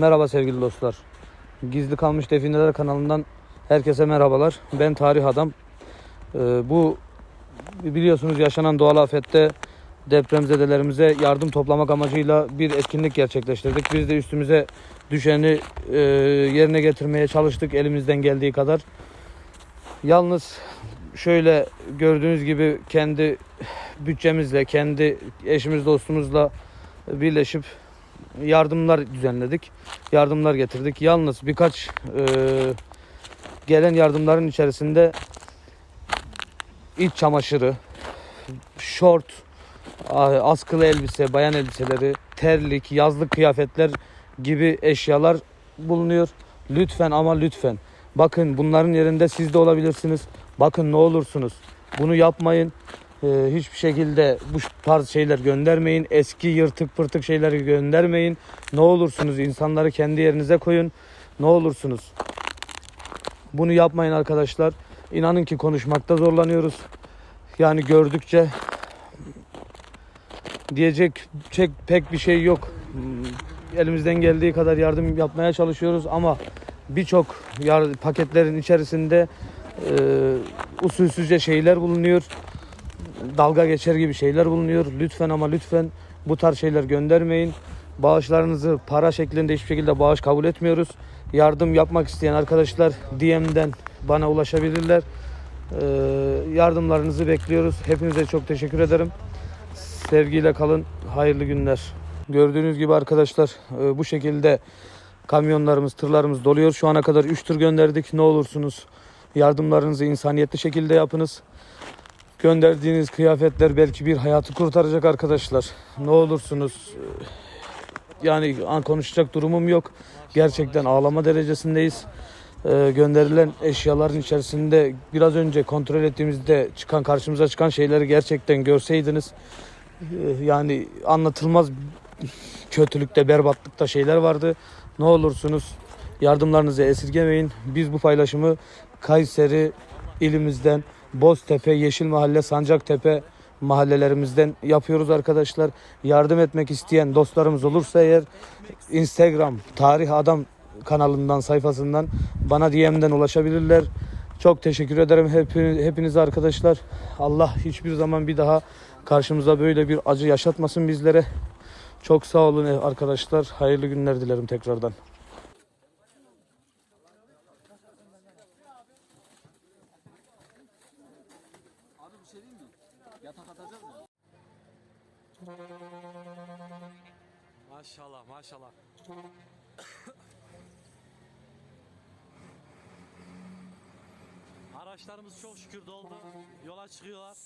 Merhaba sevgili dostlar. Gizli Kalmış Defineler kanalından herkese merhabalar. Ben Tarih Adam. Ee, bu biliyorsunuz yaşanan doğal afette depremzedelerimize yardım toplamak amacıyla bir etkinlik gerçekleştirdik. Biz de üstümüze düşeni e, yerine getirmeye çalıştık elimizden geldiği kadar. Yalnız şöyle gördüğünüz gibi kendi bütçemizle, kendi eşimiz dostumuzla birleşip yardımlar düzenledik. Yardımlar getirdik. Yalnız birkaç e, gelen yardımların içerisinde iç çamaşırı, şort, askılı elbise, bayan elbiseleri, terlik, yazlık kıyafetler gibi eşyalar bulunuyor. Lütfen ama lütfen bakın bunların yerinde siz de olabilirsiniz. Bakın ne olursunuz bunu yapmayın. Ee, hiçbir şekilde bu tarz şeyler göndermeyin. Eski yırtık pırtık şeyleri göndermeyin. Ne olursunuz insanları kendi yerinize koyun. Ne olursunuz. Bunu yapmayın arkadaşlar. İnanın ki konuşmakta zorlanıyoruz. Yani gördükçe diyecek çek pek bir şey yok. Elimizden geldiği kadar yardım yapmaya çalışıyoruz ama birçok paketlerin içerisinde e, usulsüzce şeyler bulunuyor. Dalga geçer gibi şeyler bulunuyor. Lütfen ama lütfen bu tarz şeyler göndermeyin. Bağışlarınızı para şeklinde hiçbir şekilde bağış kabul etmiyoruz. Yardım yapmak isteyen arkadaşlar DM'den bana ulaşabilirler. Ee, yardımlarınızı bekliyoruz. Hepinize çok teşekkür ederim. Sevgiyle kalın. Hayırlı günler. Gördüğünüz gibi arkadaşlar e, bu şekilde kamyonlarımız, tırlarımız doluyor. Şu ana kadar 3 tır gönderdik. Ne olursunuz yardımlarınızı insaniyetli şekilde yapınız. Gönderdiğiniz kıyafetler belki bir hayatı kurtaracak arkadaşlar. Ne olursunuz e, yani an konuşacak durumum yok. Gerçekten ağlama derecesindeyiz. Ee, gönderilen eşyaların içerisinde biraz önce kontrol ettiğimizde çıkan karşımıza çıkan şeyleri gerçekten görseydiniz e, yani anlatılmaz kötülükte berbatlıkta şeyler vardı. Ne olursunuz yardımlarınızı esirgemeyin. Biz bu paylaşımı Kayseri ilimizden Boztepe, Yeşil Mahalle, Sancaktepe mahallelerimizden yapıyoruz arkadaşlar. Yardım etmek isteyen dostlarımız olursa eğer Instagram Tarih Adam kanalından sayfasından bana DM'den ulaşabilirler. Çok teşekkür ederim hepiniz, hepiniz arkadaşlar. Allah hiçbir zaman bir daha karşımıza böyle bir acı yaşatmasın bizlere. Çok sağ olun arkadaşlar. Hayırlı günler dilerim tekrardan. Diyeyim mi? Yatak atacağız mı? Maşallah maşallah. Araçlarımız çok şükür doldu. Yola çıkıyorlar.